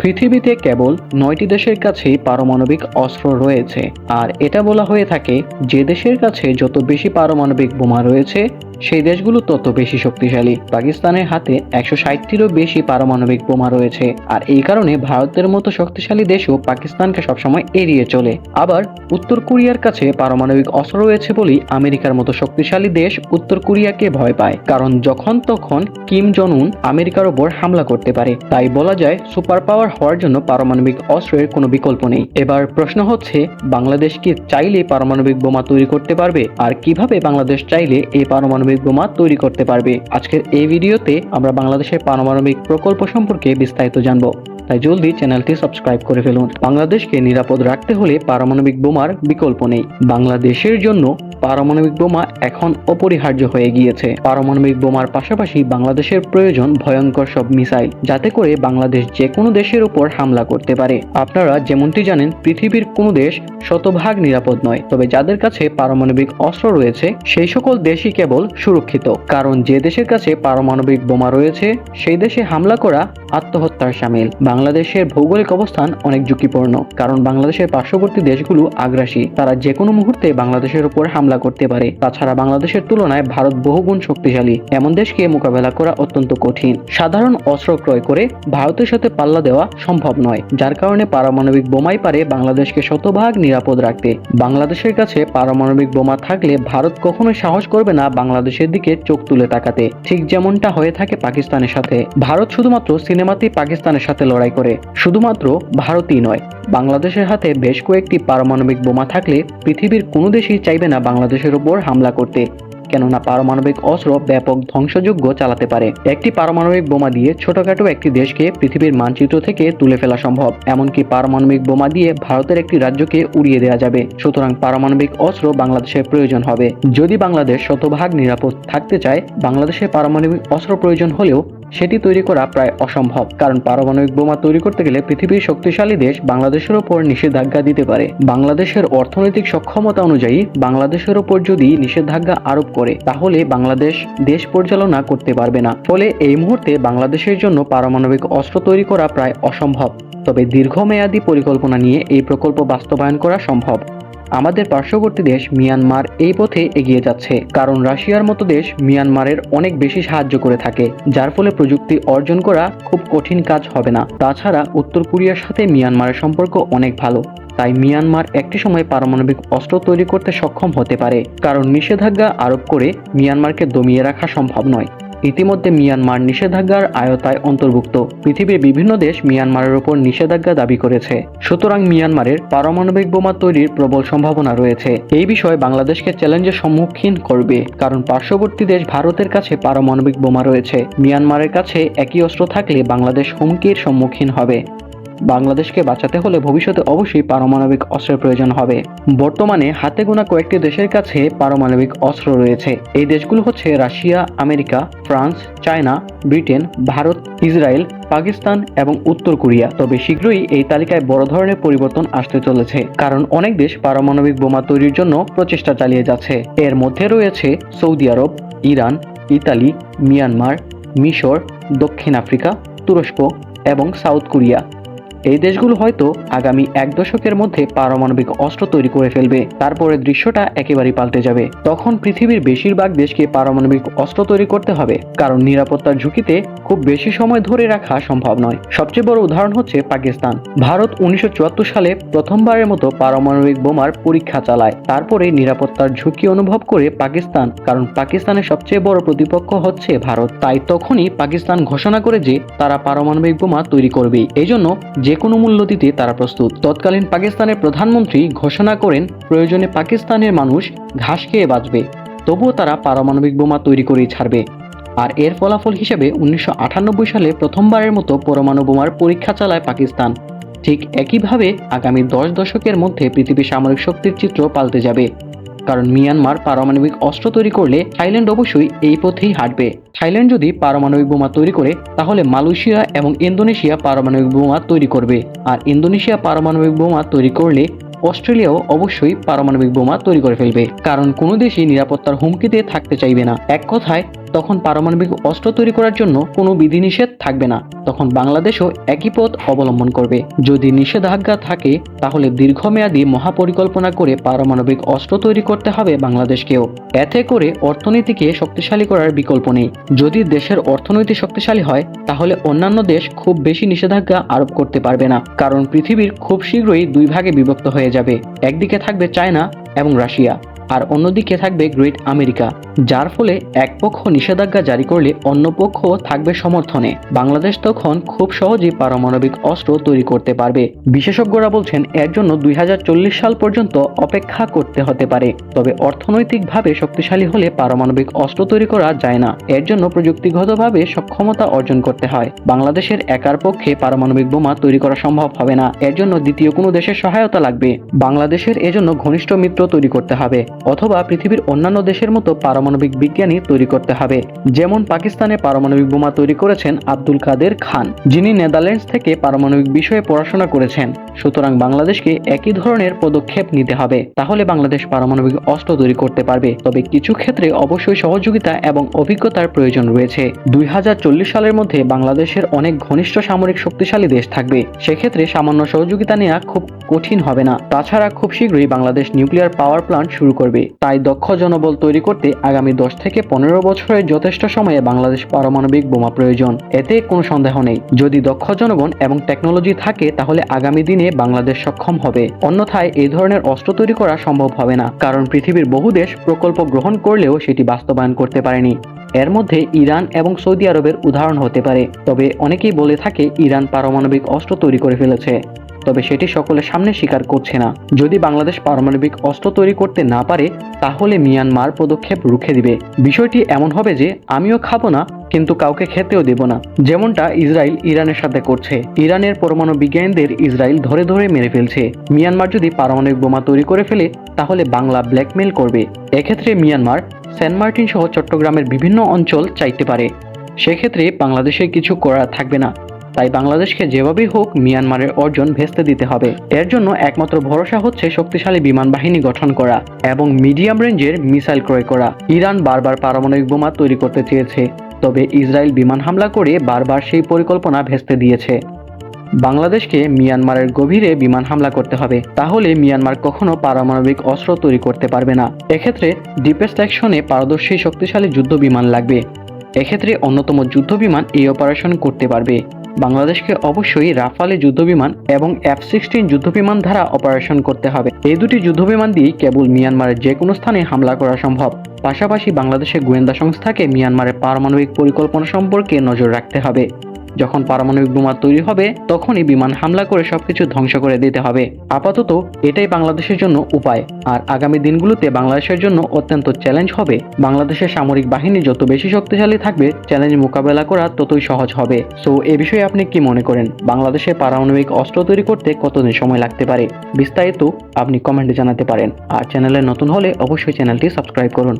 পৃথিবীতে কেবল নয়টি দেশের কাছেই পারমাণবিক অস্ত্র রয়েছে, আর এটা বলা হয়ে থাকে যে দেশের কাছে যত বেশি পারমাণবিক বোমা রয়েছে সেই দেশগুলো তত বেশি শক্তিশালী। পাকিস্তানের হাতে একশো ষাটটিরও বেশি পারমাণবিক বোমা রয়েছে। আর এই কারণে ভারতের মতো শক্তিশালী দেশও পাকিস্তানকে সবসময় এড়িয়ে চলে। আবার উত্তর কোরিয়ার কাছে পারমাণবিক অস্ত্র রয়েছে বলেই আমেরিকার মতো শক্তিশালী দেশ উত্তর কোরিয়াকে ভয় পায়। কারণ যখন তখন কিম জং উন আমেরিকার ওপর হামলা করতে পারে। তাই বলা যায় সুপার পাওয়ার হওয়ার জন্য পারমাণবিক অস্ত্রের কোনো বিকল্প নেই। এবার প্রশ্ন হচ্ছে, বাংলাদেশ কি চাইলে পারমাণবিক বোমা তৈরি করতে পারবে? আর কীভাবে বাংলাদেশ চাইলে এই পারমাণবিক বোমা তৈরি করতে পারবে। আজকের এই ভিডিওতে আমরা বাংলাদেশের পারমাণবিক প্রকল্প সম্পর্কে বিস্তারিত জানব। তাই জলদি চ্যানেলটি সাবস্ক্রাইব করে ফেলুন। বাংলাদেশকে নিরাপদ রাখতে হলে পারমাণবিক বোমার বিকল্প নেই। বাংলাদেশের জন্য পারমাণবিক বোমা এখন অপরিহার্য হয়ে গিয়েছে। পারমাণবিক বোমার পাশাপাশি বাংলাদেশের প্রয়োজন ভয়ঙ্কর সব মিসাইল, যাতে করে বাংলাদেশ যে কোনো দেশের উপর হামলা করতে পারে। আপনারা যেমনটি জানেন, পৃথিবীর কোনো দেশ শতভাগ নিরাপদ নয়। তবে যাদের কাছে পারমাণবিক অস্ত্র রয়েছে, সেই সকল দেশই কেবল সুরক্ষিত। কারণ যে দেশের কাছে পারমাণবিক বোমা রয়েছে, সেই দেশে হামলা করা আত্মহত্যার সামিল। বাংলাদেশের ভৌগোলিক অবস্থান অনেক ঝুঁকিপূর্ণ। কারণ বাংলাদেশের পার্শ্ববর্তী দেশগুলো আগ্রাসী। তারা যে কোনো মুহূর্তে বাংলাদেশের উপর হামলা করতে পারে। তাছাড়া বাংলাদেশের তুলনায় ভারত বহুগুণ শক্তিশালী। এমন দেশকে মোকাবেলা করা অত্যন্ত কঠিন। সাধারণ অস্ত্র ক্রয় করে ভারতের সাথে পাল্লা দেওয়া সম্ভব নয়, যার কারণে পারমাণবিক বোমাই পারে বাংলাদেশকে শতভাগ নিরাপদ রাখতে। বাংলাদেশের কাছে পারমাণবিক বোমা থাকলে ভারত কখনোই সাহস করবে না বাংলাদেশের দিকে চোখ তুলে তাকাতে। ঠিক যেমনটা হয়ে থাকে পাকিস্তানের সাথে। ভারত শুধুমাত্র সিনেমাতেই পাকিস্তানের সাথে লড়াই করে। শুধুমাত্র ভারতই নয়। বাংলাদেশের হাতে বেশ কয়েকটি পারমাণবিক বোমা থাকলে পৃথিবীর কোনো দেশই চাইবে না বাংলাদেশের উপর হামলা করতে, কেননা পারমাণবিক অস্ত্র ব্যাপক ধ্বংসযোগ্য চালাতে পারে। একটি পারমাণবিক বোমা দিয়ে ছোটখাটো একটি দেশকে পৃথিবীর মানচিত্র থেকে তুলে ফেলা সম্ভব, এমনকি পারমাণবিক বোমা দিয়ে ভারতের একটি রাজ্যকে উড়িয়ে দেওয়া যাবে। সুতরাং পারমাণবিক অস্ত্র বাংলাদেশের প্রয়োজন হবে। যদি বাংলাদেশ শতভাগ নিরাপদ থাকতে চায় বাংলাদেশের পারমাণবিক অস্ত্র প্রয়োজন হলেও সেটি তৈরি করা প্রায় অসম্ভব, কারণ পারমাণবিক বোমা তৈরি করতে গেলে পৃথিবীর শক্তিশালী দেশ বাংলাদেশের ওপর নিষেধাজ্ঞা দিতে পারে। বাংলাদেশের অর্থনৈতিক সক্ষমতা অনুযায়ী বাংলাদেশের ওপর যদি নিষেধাজ্ঞা আরোপ করে, তাহলে বাংলাদেশ দেশ পরিচালনা করতে পারবে না। ফলে এই মুহূর্তে বাংলাদেশের জন্য পারমাণবিক অস্ত্র তৈরি করা প্রায় অসম্ভব। তবে দীর্ঘমেয়াদী পরিকল্পনা নিয়ে এই প্রকল্প বাস্তবায়ন করা সম্ভব। আমাদের পার্শ্ববর্তী দেশ মিয়ানমার এই পথে এগিয়ে যাচ্ছে, কারণ রাশিয়ার মতো দেশ মিয়ানমারের অনেক বেশি সাহায্য করে থাকে, যার ফলে প্রযুক্তি অর্জন করা খুব কঠিন কাজ হবে না। তাছাড়া উত্তর কোরিয়ার সাথে মিয়ানমারের সম্পর্ক অনেক ভালো, তাই মিয়ানমার একটি সময় পারমাণবিক অস্ত্র তৈরি করতে সক্ষম হতে পারে, কারণ নিষেধাজ্ঞা আরোপ করে মিয়ানমারকে দমিয়ে রাখা সম্ভব নয়। ইতিমধ্যে মিয়ানমার নিষেধাজ্ঞার আয়তায় অন্তর্ভুক্ত। পৃথিবীর বিভিন্ন দেশ মিয়ানমারের ওপর নিষেধাজ্ঞা দাবি করেছে। সুতরাং মিয়ানমারের পারমাণবিক বোমা তৈরির প্রবল সম্ভাবনা রয়েছে। এই বিষয়ে বাংলাদেশকে চ্যালেঞ্জের সম্মুখীন করবে, কারণ পার্শ্ববর্তী দেশ ভারতের কাছে পারমাণবিক বোমা রয়েছে। মিয়ানমারের কাছে একই অস্ত্র থাকলে বাংলাদেশ হুমকির সম্মুখীন হবে। বাংলাদেশকে বাঁচাতে হলে ভবিষ্যতে অবশ্যই পারমাণবিক অস্ত্রের প্রয়োজন হবে। বর্তমানে হাতে গোনা কয়েকটি দেশের কাছে পারমাণবিক অস্ত্র রয়েছে। এই দেশগুলো হচ্ছে Russia, America, France, China, Britain, Bharat, Israel, Pakistan এবং উত্তর কোরিয়া। তবে শীঘ্রই এই তালিকায় বড় ধরনের পরিবর্তন আসতে চলেছে, কারণ অনেক দেশ পারমাণবিক বোমা তৈরির জন্য প্রচেষ্টা চালিয়ে যাচ্ছে। এর মধ্যে রয়েছে Saudi Arab, Iran, Italy, Myanmar, মিশর, দক্ষিণ আফ্রিকা, তুরস্ক এবং সাউথ কোরিয়া। এই দেশগুলো হয়তো আগামী এক দশকের মধ্যে পারমাণবিক অস্ত্র তৈরি করে ফেলবে, তারপরে দৃশ্যটা একেবারেই পাল্টে যাবে। তখন পৃথিবীর বেশিরভাগ দেশকে পারমাণবিক অস্ত্র তৈরি করতে হবে, কারণ নিরাপত্তার ঝুঁকিতে খুব বেশি সময় ধরে রাখা সম্ভব নয়। সবচেয়ে বড় উদাহরণ হচ্ছে পাকিস্তান। ভারত উনিশশো চুয়াত্তর সালে প্রথমবারের মতো পারমাণবিক বোমার পরীক্ষা চালায়। তারপরে নিরাপত্তার ঝুঁকি অনুভব করে পাকিস্তান, কারণ পাকিস্তানের সবচেয়ে বড় প্রতিপক্ষ হচ্ছে ভারত। তাই তখনই পাকিস্তান ঘোষণা করে যে তারা পারমাণবিক বোমা তৈরি করবেই এই জন্য যে কোনো মূল্য দিতে তারা প্রস্তুত। তৎকালীন পাকিস্তানের প্রধানমন্ত্রী ঘোষণা করেন, প্রয়োজনে পাকিস্তানের মানুষ ঘাস খেয়ে বাঁচবে। তবুও তারা পারমাণবিক বোমা তৈরি করেই ছাড়বে। আর এর ফলাফল হিসেবে উনিশশো সালে প্রথমবারের মতো পরমাণু বোমার পরীক্ষা চালায় পাকিস্তান। ঠিক একইভাবে আগামী দশ দশকের মধ্যে পৃথিবীর সামরিক শক্তির চিত্র পাল্টে যাবে। কারণ মিয়ানমার পারমাণবিক অস্ত্র তৈরি করলে থাইল্যান্ড অবশ্যই এই পথেই হাঁটবে। থাইল্যান্ড যদি পারমাণবিক বোমা তৈরি করে, তাহলে মালয়েশিয়া এবং ইন্দোনেশিয়া পারমাণবিক বোমা তৈরি করবে। আর ইন্দোনেশিয়া পারমাণবিক বোমা তৈরি করলে অস্ট্রেলিয়াও অবশ্যই পারমাণবিক বোমা তৈরি করে ফেলবে। কারণ কোনো দেশই নিরাপত্তার হুমকিতে থাকতে চাইবে না। এক কথায়, তখন পারমাণবিক অস্ত্র তৈরি করার জন্য কোনো বিধিনিষেধ থাকবে না। তখন বাংলাদেশও একই পথ অবলম্বন করবে। যদি নিষেধাজ্ঞা থাকে, তাহলে দীর্ঘমেয়াদী মহাপরিকল্পনা করে পারমাণবিক অস্ত্র তৈরি করতে হবে বাংলাদেশকেও। এতে করে অর্থনীতিকে শক্তিশালী করার বিকল্প নেই। যদি দেশের অর্থনৈতিক শক্তিশালী হয়, তাহলে অন্যান্য দেশ খুব বেশি নিষেধাজ্ঞা আরোপ করতে পারবে না। কারণ পৃথিবীর খুব শীঘ্রই দুই ভাগে বিভক্ত হয়ে যাবে। একদিকে থাকবে চায়না এবং রাশিয়া। আর অন্যদিকে থাকবে গ্রেট আমেরিকা, যার ফলে এক পক্ষ নিষেধাজ্ঞা জারি করলে অন্য পক্ষ থাকবে সমর্থনে। বাংলাদেশ তখন খুব সহজেই পারমাণবিক অস্ত্র তৈরি করতে পারবে। বিশেষজ্ঞরা বলছেন, এর জন্য দুই হাজার চল্লিশ সাল পর্যন্ত অপেক্ষা করতে হতে পারে। তবে অর্থনৈতিকভাবে শক্তিশালী হলে পারমাণবিক অস্ত্র তৈরি করা যায় না। এর জন্য প্রযুক্তিগতভাবে সক্ষমতা অর্জন করতে হয়। বাংলাদেশের একার পক্ষে পারমাণবিক বোমা তৈরি করা সম্ভব হবে না। এর জন্য দ্বিতীয় কোনো দেশের সহায়তা লাগবে। বাংলাদেশের এজন্য ঘনিষ্ঠ মিত্র তৈরি করতে হবে। অথবা পৃথিবীর অন্যান্য দেশের মতো পারমাণবিক বিজ্ঞানী তৈরি করতে হবে। যেমন পাকিস্তানে পারমাণবিক বোমা তৈরি করেছেন আব্দুল কাদের খান, যিনি নেদারল্যান্ডস থেকে পারমাণবিক বিষয়ে পড়াশোনা করেছেন। সুতরাং বাংলাদেশকে একই ধরনের পদক্ষেপ নিতে হবে। তাহলে বাংলাদেশ পারমাণবিক অস্ত্র তৈরি করতে পারবে। তবে কিছু ক্ষেত্রে অবশ্যই সহযোগিতা এবং অভিজ্ঞতার প্রয়োজন রয়েছে। দুই হাজার চল্লিশ সালের মধ্যে বাংলাদেশের অনেক ঘনিষ্ঠ সামরিক শক্তিশালী দেশ থাকবে। সেক্ষেত্রে সামান্য সহযোগিতা নেওয়া খুব কঠিন হবে না। তাছাড়া খুব শীঘ্রই বাংলাদেশ নিউক্লিয়ার পাওয়ার প্লান্ট শুরু করবে। তাই দক্ষ জনবল তৈরি করতে আগামী দশ থেকে পনেরো বছরের যথেষ্ট সময়ে বাংলাদেশ পারমাণবিক বোমা প্রয়োজন। এতে কোনো সন্দেহ নেই। যদি দক্ষ জনগণ এবং টেকনোলজি থাকে, তাহলে আগামী দিনে বাংলাদেশ সক্ষম হবে। অন্যথায় এই ধরনের অস্ত্র তৈরি করা সম্ভব হবে না, কারণ পৃথিবীর বহু দেশ প্রকল্প গ্রহণ করলেও সেটি বাস্তবায়ন করতে পারেনি। এর মধ্যে ইরান এবং সৌদি আরবের উদাহরণ হতে পারে, তবে অনেকেই বলে থাকে ইরান পারমাণবিক অস্ত্র তৈরি করে ফেলেছে। তবে সেটি সকলের সামনে স্বীকার করছে না। যদি বাংলাদেশ পারমাণবিক অস্ত্র তৈরি করতে না পারে, তাহলে মিয়ানমার পদক্ষেপ রুখে দিবে। বিষয়টি এমন হবে যে, আমিও খাব না, কিন্তু কাউকে খেতেও দেব না। যেমনটা ইসরায়েল ইরানের সাথে করছে। ইরানের পরমাণু বিজ্ঞানীদের ইসরায়েল ধরে ধরে মেরে ফেলছে। মিয়ানমার যদি পারমাণবিক বোমা তৈরি করে ফেলে, তাহলে বাংলা ব্ল্যাকমেল করবে। এক্ষেত্রে মিয়ানমার, সেন্ট মার্টিন সহ চট্টগ্রামের বিভিন্ন অঞ্চল চাইতে পারে। সেক্ষেত্রে বাংলাদেশে কিছু করার থাকবে না। তাই বাংলাদেশকে যেভাবেই হোক মিয়ানমারের অর্জন ভেস্তে দিতে হবে। এর জন্য একমাত্র ভরসা হচ্ছে শক্তিশালী বিমান বাহিনী গঠন করা এবং মিডিয়াম রেঞ্জের মিসাইল ক্রয় করা। ইরান বারবার পারমাণবিক বোমা তৈরি করতে চেয়েছে, তবে ইসরায়েল বিমান হামলা করে বারবার সেই পরিকল্পনা ভেস্তে দিয়েছে। বাংলাদেশকে মিয়ানমারের গভীরে বিমান হামলা করতে হবে, তাহলে মিয়ানমার কখনো পারমাণবিক অস্ত্র তৈরি করতে পারবে না। এক্ষেত্রে ডিপেস্ট অ্যাকশনে পারদর্শী শক্তিশালী যুদ্ধ বিমান লাগবে। এক্ষেত্রে অন্যতম যুদ্ধ বিমান এই অপারেশন করতে পারবে। বাংলাদেশকে অবশ্যই রাফালে যুদ্ধবিমান এবং এফ সিক্সটিন যুদ্ধবিমান দ্বারা অপারেশন করতে হবে। এই দুটি যুদ্ধবিমান দিয়েই কেবল মিয়ানমারের যে কোনো স্থানে হামলা করা সম্ভব। পাশাপাশি বাংলাদেশের গোয়েন্দা সংস্থাকে মিয়ানমারের পারমাণবিক পরিকল্পনা সম্পর্কে নজর রাখতে হবে। যখন পারমাণবিক বোমা তৈরি হবে, তখনই বিমান হামলা করে সবকিছু ধ্বংস করে দিতে হবে। আপাতত, এটাই বাংলাদেশের জন্য উপায়। আর আগামী দিনগুলোতে বাংলাদেশের জন্য অত্যন্ত চ্যালেঞ্জ হবে। বাংলাদেশের সামরিক বাহিনী যত বেশি শক্তিশালী থাকবে চ্যালেঞ্জ মোকাবেলা করা ততই সহজ হবে। সো এ বিষয়ে আপনি কি মনে করেন? বাংলাদেশে পারমাণবিক অস্ত্র তৈরি করতে কতদিন সময় লাগতে পারে? বিস্তারিত আপনি কমেন্টে জানাতে পারেন। আর চ্যানেলে নতুন হলে অবশ্যই চ্যানেলটি সাবস্ক্রাইব করুন।